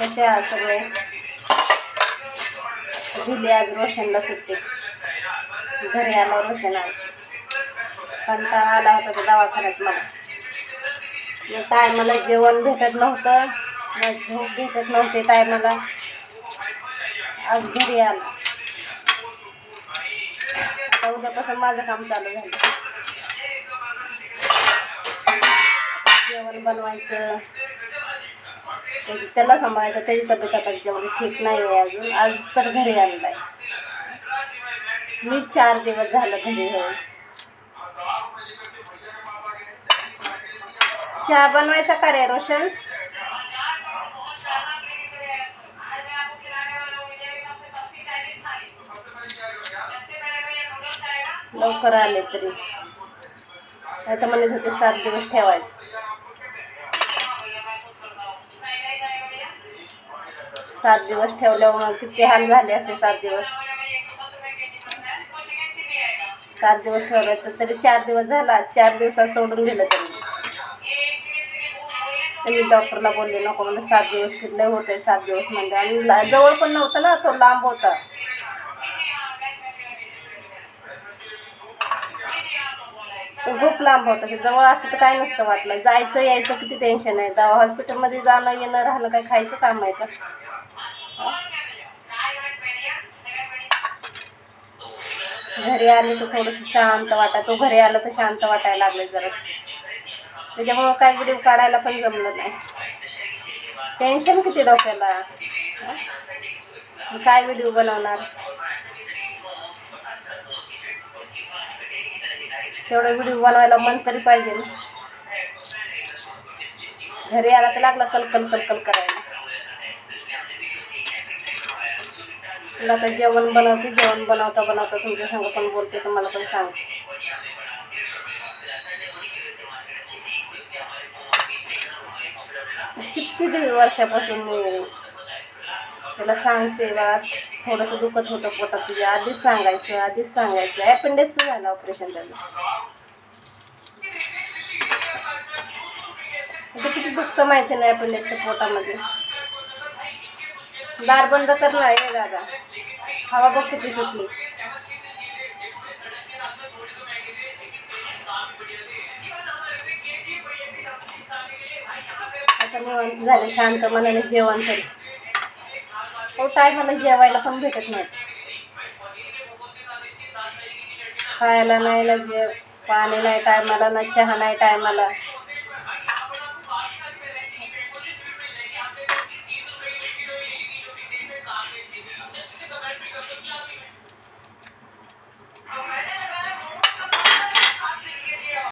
कसे आहात सगळे? दिले आज रोशनला सुट्टी. घरी आला रोशन आज. कंटाळा आला होता तो दवाखान्यात मला. मग जेवण भेटत नव्हतं. मग झोप भेटत नव्हते टायमाला आज घरी आला. आता उद्यापासून माझं काम चालू झालं. जेवण बनवायचं. त्याला सांभाळायचं त्याची तब्येत आता जेवढी ठीक नाही आहे अजून आज तर घरी आलेला आहे मी चार दिवस झालं घरी आहे. चहा बनवायचा का रे रोशन? लवकर आले तरी. आता म्हणत होते सात दिवस ठेवायचं. सात दिवस ठेवल्यामुळं किती हाल झाले असते सात दिवस? सात दिवस ठेवलं तर तरी चार दिवस झाला. चार दिवसात सोडून दिलं त्यांनी. मी डॉक्टरला बोलले नको म्हणजे सात दिवस किती होते सात दिवस म्हणजे आणि ला- जवळ पण नव्हतं ना तो लांब होता तो खूप लांब होतं की जवळ असतं तर काय नसतं वाटलं. जायचं यायचं किती टेन्शन आहे. दवा हॉस्पिटलमध्ये जाणं येणं राहणं काय खायचं काम आहे का? घरी आले तर थोडंसं शांत वाटा तो घरी आलं तर शांत वाटायला लागले जरा त्याच्यामुळं काय व्हिडिओ काढायला पण जमलं नाही. टेन्शन किती डोक्याला? काय व्हिडिओ बनवणार? तेवढा व्हिडिओ बनवायला मन तरी पाहिजे ना. घरी आला तर लागला कलकल कलकल करायला. तुला आता जेवण बनवते जेवण बनवता बनवता तुमच्या संग पण बोलते तर मला पण सांग. किती वर्षापासून मी त्याला सांगते बा थोडंसं दुखत होतं पोटात तुझ्या आधीच सांगायचं आधीच सांगायचं. ॲपेंडिक्सचं झालं ऑपरेशन झालं ते किती दुखतं माहिती नाही अपेंडिक्सच्या पोटामध्ये. दार बंद कर ना ये दादा. हवा बघ किती सुटली. आता निवांत झालं शांत मनाने जेवण तरी हो टायमाला जेवायला पण भेटत नाही. खायला नाही ना जे पाणी नाही टायमाला ना चहा नाही टायमाला.